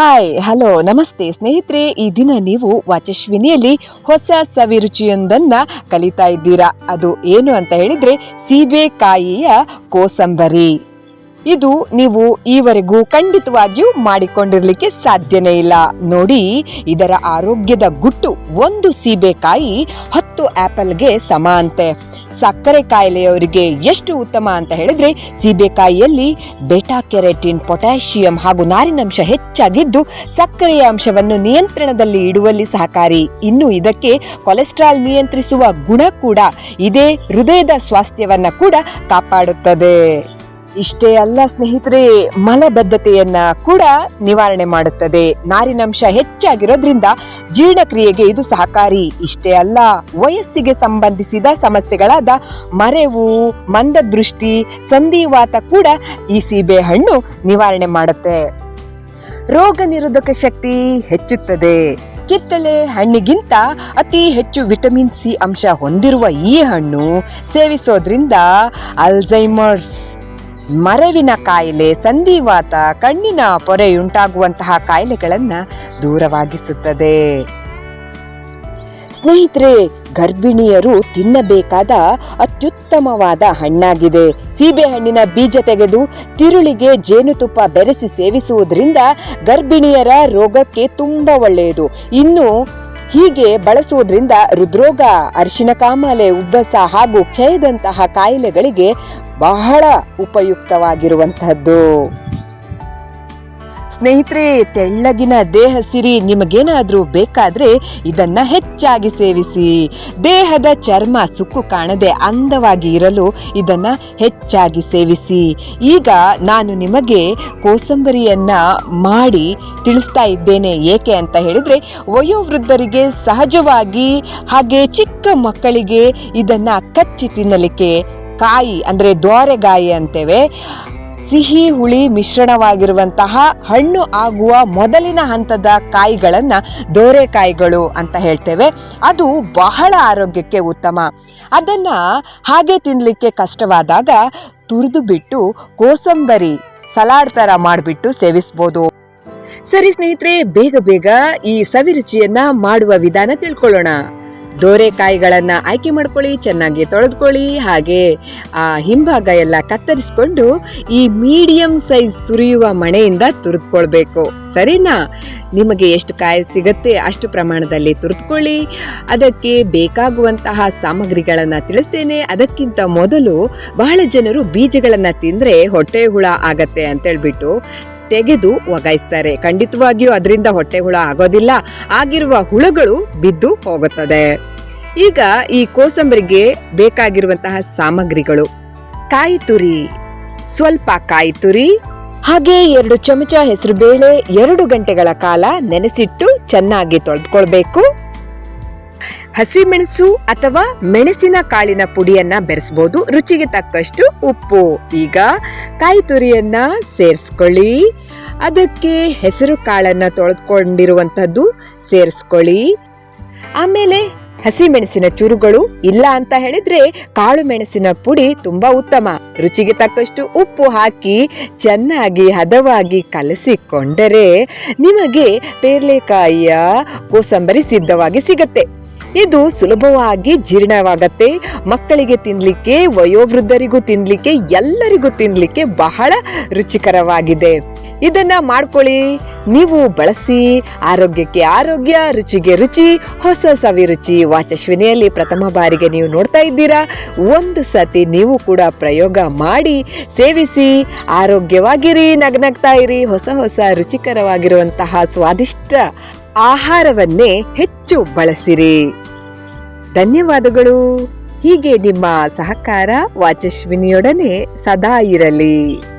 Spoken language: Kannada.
ಹಾಯ್ ಹಲೋ ನಮಸ್ತೆ ಸ್ನೇಹಿತರೆ. ಈ ದಿನ ನೀವು ವಾಚಸ್ವಿನಿಯಲ್ಲಿ ಹೊಸ ಸವಿರುಚಿಯೊಂದನ್ನು ಕಲಿತಾ ಇದ್ದೀರಾ. ಅದು ಏನು ಅಂತ ಹೇಳಿದರೆ ಸೀಬೆಕಾಯಿಯ ಕೋಸಂಬರಿ. ಇದು ನೀವು ಈವರೆಗೂ ಖಂಡಿತವಾಗಿಯೂ ಮಾಡಿಕೊಂಡಿರಲಿಕ್ಕೆ ಸಾಧ್ಯನೇ ಇಲ್ಲ. ನೋಡಿ, ಇದರ ಆರೋಗ್ಯದ ಗುಟ್ಟು ಒಂದು ಸೀಬೆಕಾಯಿ ಹತ್ತು ಆಪಲ್ಗೆ ಸಮ ಅಂತೆ. ಸಕ್ಕರೆ ಕಾಯಿಲೆಯವರಿಗೆ ಎಷ್ಟು ಉತ್ತಮ ಅಂತ ಹೇಳಿದ್ರೆ, ಸೀಬೆಕಾಯಿಯಲ್ಲಿ ಬೆಟಾ ಕೆರೆಟಿನ್ ಪೊಟ್ಯಾಷಿಯಂ ಹಾಗೂ ನಾರಿನಂಶ ಹೆಚ್ಚಾಗಿದ್ದು, ಸಕ್ಕರೆಯ ಅಂಶವನ್ನು ನಿಯಂತ್ರಣದಲ್ಲಿ ಇಡುವಲ್ಲಿ ಸಹಕಾರಿ. ಇನ್ನು ಇದಕ್ಕೆ ಕೊಲೆಸ್ಟ್ರಾಲ್ ನಿಯಂತ್ರಿಸುವ ಗುಣ ಕೂಡ ಇದೇ ಹೃದಯದ ಸ್ವಾಸ್ಥ್ಯವನ್ನು ಕೂಡ ಕಾಪಾಡುತ್ತದೆ. ಇಷ್ಟೇ ಅಲ್ಲ ಸ್ನೇಹಿತರೆ, ಮಲಬದ್ಧತೆಯನ್ನ ಕೂಡ ನಿವಾರಣೆ ಮಾಡುತ್ತದೆ. ನಾರಿನಂಶ ಹೆಚ್ಚಾಗಿರೋದ್ರಿಂದ ಜೀರ್ಣಕ್ರಿಯೆಗೆ ಇದು ಸಹಕಾರಿ. ಇಷ್ಟೇ ಅಲ್ಲ, ವಯಸ್ಸಿಗೆ ಸಂಬಂಧಿಸಿದ ಸಮಸ್ಯೆಗಳಾದ ಮರೆವು, ಮಂದದೃಷ್ಟಿ, ಸಂಧಿವಾತ ಕೂಡ ಈ ಸೀಬೆ ಹಣ್ಣು ನಿವಾರಣೆ ಮಾಡುತ್ತೆ. ರೋಗ ನಿರೋಧಕ ಶಕ್ತಿ ಹೆಚ್ಚುತ್ತದೆ. ಕಿತ್ತಳೆ ಹಣ್ಣಿಗಿಂತ ಅತಿ ಹೆಚ್ಚು ವಿಟಮಿನ್ ಸಿ ಅಂಶ ಹೊಂದಿರುವ ಈ ಹಣ್ಣು ಸೇವಿಸೋದ್ರಿಂದ ಅಲ್ಝೈಮರ್ಸ್ ಮರವಿನ ಕಾಯಿಲೆ, ಸಂಧಿವಾತ, ಕಣ್ಣಿನ ಪೊರೆಯುಂಟಾಗುವಂತಹ ಕಾಯಿಲೆಗಳನ್ನ ದೂರವಾಗಿಸುತ್ತದೆ. ಸ್ನೇಹಿತರೆ, ಗರ್ಭಿಣಿಯರು ತಿನ್ನಬೇಕಾದ ಅತ್ಯುತ್ತಮವಾದ ಹಣ್ಣಾಗಿದೆ. ಸೀಬೆಹಣ್ಣಿನ ಬೀಜ ತೆಗೆದು ತಿರುಳಿಗೆ ಜೇನುತುಪ್ಪ ಬೆರೆಸಿ ಸೇವಿಸುವುದರಿಂದ ಗರ್ಭಿಣಿಯರ ರೋಗಕ್ಕೆ ತುಂಬಾ ಒಳ್ಳೆಯದು. ಇನ್ನು ಹೀಗೆ ಬಳಸುವುದರಿಂದ ಹೃದ್ರೋಗ ಅರಿಶಿನ ಕಾಮಾಲೆ ಉಬ್ಬಸ ಹಾಗೂ ಕ್ಷಯದಂತಹ ಕಾಯಿಲೆಗಳಿಗೆ ಬಹಳ ಉಪಯುಕ್ತವಾಗಿರುವಂತಹದ್ದು. ಸ್ನೇಹಿತರೆ, ತೆಳ್ಳಗಿನ ದೇಹ ಸಿರಿ. ನಿಮಗೇನಾದರೂ ಬೇಕಾದರೆ ಇದನ್ನ ಹೆಚ್ಚಾಗಿ ಸೇವಿಸಿ. ದೇಹದ ಚರ್ಮ ಸುಕ್ಕು ಕಾಣದೆ ಅಂದವಾಗಿ ಇರಲು ಇದನ್ನ ಹೆಚ್ಚಾಗಿ ಸೇವಿಸಿ. ಈಗ ನಾನು ನಿಮಗೆ ಕೋಸಂಬರಿಯನ್ನ ಮಾಡಿ ತಿಳಿಸ್ತಾ ಇದ್ದೇನೆ. ಏಕೆ ಅಂತ ಹೇಳಿದರೆ, ವಯೋವೃದ್ಧರಿಗೆ ಸಹಜವಾಗಿ ಹಾಗೆ ಚಿಕ್ಕ ಮಕ್ಕಳಿಗೆ ಇದನ್ನ ಕಚ್ಚಿ ತಿನ್ನಲಿಕ್ಕೆ ಕಾಯಿ ಅಂದರೆ ದ್ವಾರೆಗಾಯಿ ಅಂತೇವೆ. ಸಿಹಿ, ಹುಳಿ ಮಿಶ್ರಣವಾಗಿರುವಂತಹ ಹಣ್ಣು ಆಗುವ ಮೊದಲಿನ ಹಂತದ ಕಾಯಿಗಳನ್ನು ದೋರೆಕಾಯಿಗಳು ಅಂತ ಹೇಳ್ತೇವೆ. ಅದು ಬಹಳ ಆರೋಗ್ಯಕ್ಕೆ ಉತ್ತಮ. ಅದನ್ನು ಹಾಗೆ ತಿನ್ನಲಿಕ್ಕೆ ಕಷ್ಟವಾದಾಗ ತುರಿದು ಬಿಟ್ಟು ಕೋಸಂಬರಿ ಸಲಾಡ್ ಥರ ಮಾಡಿಬಿಟ್ಟು ಸೇವಿಸ್ಬೋದು. ಸರಿ ಸ್ನೇಹಿತರೆ, ಬೇಗ ಬೇಗ ಈ ಸವಿರುಚಿಯನ್ನು ಮಾಡುವ ವಿಧಾನ ತಿಳ್ಕೊಳ್ಳೋಣ. ದೋರೆಕಾಯಿಗಳನ್ನ ಆಯ್ಕೆ ಮಾಡ್ಕೊಳ್ಳಿ, ಚೆನ್ನಾಗಿ ತೊಳೆದುಕೊಳ್ಳಿ, ಹಾಗೆ ಆ ಹಿಂಭಾಗ ಎಲ್ಲ ಕತ್ತರಿಸ್ಕೊಂಡು ಈ ಮೀಡಿಯಂ ಸೈಜ್ ತುರಿಯುವ ಮಣೆಯಿಂದ ತುರಿದುಕೊಳ್ಬೇಕು. ಸರಿನಾ? ನಿಮಗೆ ಎಷ್ಟು ಕಾಯಿ ಸಿಗುತ್ತೆ ಅಷ್ಟು ಪ್ರಮಾಣದಲ್ಲಿ ತುರಿದುಕೊಳ್ಳಿ. ಅದಕ್ಕೆ ಬೇಕಾಗುವಂತಹ ಸಾಮಗ್ರಿಗಳನ್ನು ತಿಳಿಸ್ತೇನೆ. ಅದಕ್ಕಿಂತ ಮೊದಲು ಬಹಳ ಜನರು ಬೀಜಗಳನ್ನು ತಿಂದರೆ ಹೊಟ್ಟೆ ಹುಳ ಆಗತ್ತೆ ಅಂತೇಳ್ಬಿಟ್ಟು ತೆಗೆದು ಒಗಾಯಿಸ್ತಾರೆ ಖಂಡಿತವಾಗಿಯೂ ಅದರಿಂದ ಹೊಟ್ಟೆ ಹುಳ ಆಗೋದಿಲ್ಲ. ಆಗಿರುವ ಹುಳುಗಳು ಬಿದ್ದು ಹೋಗುತ್ತದೆ. ಈಗ ಈ ಕೋಸಂಬರಿಗೆ ಬೇಕಾಗಿರುವಂತಹ ಸಾಮಗ್ರಿಗಳು. ಕಾಯಿ ತುರಿ. ಸ್ವಲ್ಪ ಕಾಯಿ ತುರಿ, ಹಾಗೆ ಎರಡು ಚಮಚ ಹೆಸರು ಬೇಳೆ ಎರಡು ಗಂಟೆಗಳ ಕಾಲ ನೆನೆಸಿಟ್ಟು ಚೆನ್ನಾಗಿ ತೊಳೆದುಕೊಳ್ಬೇಕು. ಹಸಿಮೆಣಸು ಅಥವಾ ಮೆಣಸಿನ ಕಾಳಿನ ಪುಡಿಯನ್ನ ಬೆರೆಸಬಹುದು ರುಚಿಗೆ ತಕ್ಕಷ್ಟು ಉಪ್ಪು. ಈಗ ಕಾಯಿ ತುರಿಯನ್ನ ಸೇರಿಸ್ಕೊಳ್ಳಿ. ಅದಕ್ಕೆ ಹೆಸರು ಕಾಳನ್ನ ತೊಳೆದುಕೊಂಡಿರುವಂತದ್ದು ಸೇರಿಸ್ಕೊಳ್ಳಿ. ಆಮೇಲೆ ಹಸಿಮೆಣಸಿನ ಚೂರುಗಳು ಇಲ್ಲ ಅಂತ ಹೇಳಿದ್ರೆ ಕಾಳು ಮೆಣಸಿನ ಪುಡಿ ತುಂಬಾ ಉತ್ತಮ. ರುಚಿಗೆ ತಕ್ಕಷ್ಟು ಉಪ್ಪು ಹಾಕಿ ಚೆನ್ನಾಗಿ ಹದವಾಗಿ ಕಲಸಿಕೊಂಡರೆ ನಿಮಗೆ ಪೇರ್ಲೆಕಾಯಿಯ ಕೋಸಂಬರಿ ಸಿದ್ಧವಾಗಿ ಸಿಗತ್ತೆ. ಇದು ಸುಲಭವಾಗಿ ಜೀರ್ಣವಾಗತ್ತೆ. ಮಕ್ಕಳಿಗೆ ತಿನ್ಲಿಕ್ಕೆ, ವಯೋವೃದ್ಧರಿಗೂ ತಿನ್ಲಿಕ್ಕೆ, ಎಲ್ಲರಿಗೂ ತಿನ್ಲಿಕ್ಕೆ ಬಹಳ ರುಚಿಕರವಾಗಿದೆ. ಇದನ್ನ ಮಾಡ್ಕೊಳ್ಳಿ. ನೀವು ಬಳಸಿ, ಆರೋಗ್ಯಕ್ಕೆ ಆರೋಗ್ಯ, ರುಚಿಗೆ ರುಚಿ, ಹೊಸ ಸವಿರುಚಿ ವಾಚಶ್ವಿನಿಯಲ್ಲಿ ಪ್ರಥಮ ಬಾರಿಗೆ ನೀವು ನೋಡ್ತಾ ಇದ್ದೀರಾ. ಒಂದು ಸತಿ ನೀವು ಕೂಡ ಪ್ರಯೋಗ ಮಾಡಿ, ಸೇವಿಸಿ, ಆರೋಗ್ಯವಾಗಿರಿ, ನಗ್ನಗ್ತಾ ಇರಿ, ಹೊಸ ಹೊಸ ರುಚಿಕರವಾಗಿರುವಂತಹ ಸ್ವಾದಿಷ್ಟ ಆಹಾರವನ್ನೇ ಹೆಚ್ಚು ಬಳಸಿರಿ. ಧನ್ಯವಾದಗಳು. ಹೀಗೆ ನಿಮ್ಮ ಸಹಕಾರ ವಾಚಸ್ವಿನಿಯೊಡನೆ ಸದಾ ಇರಲಿ.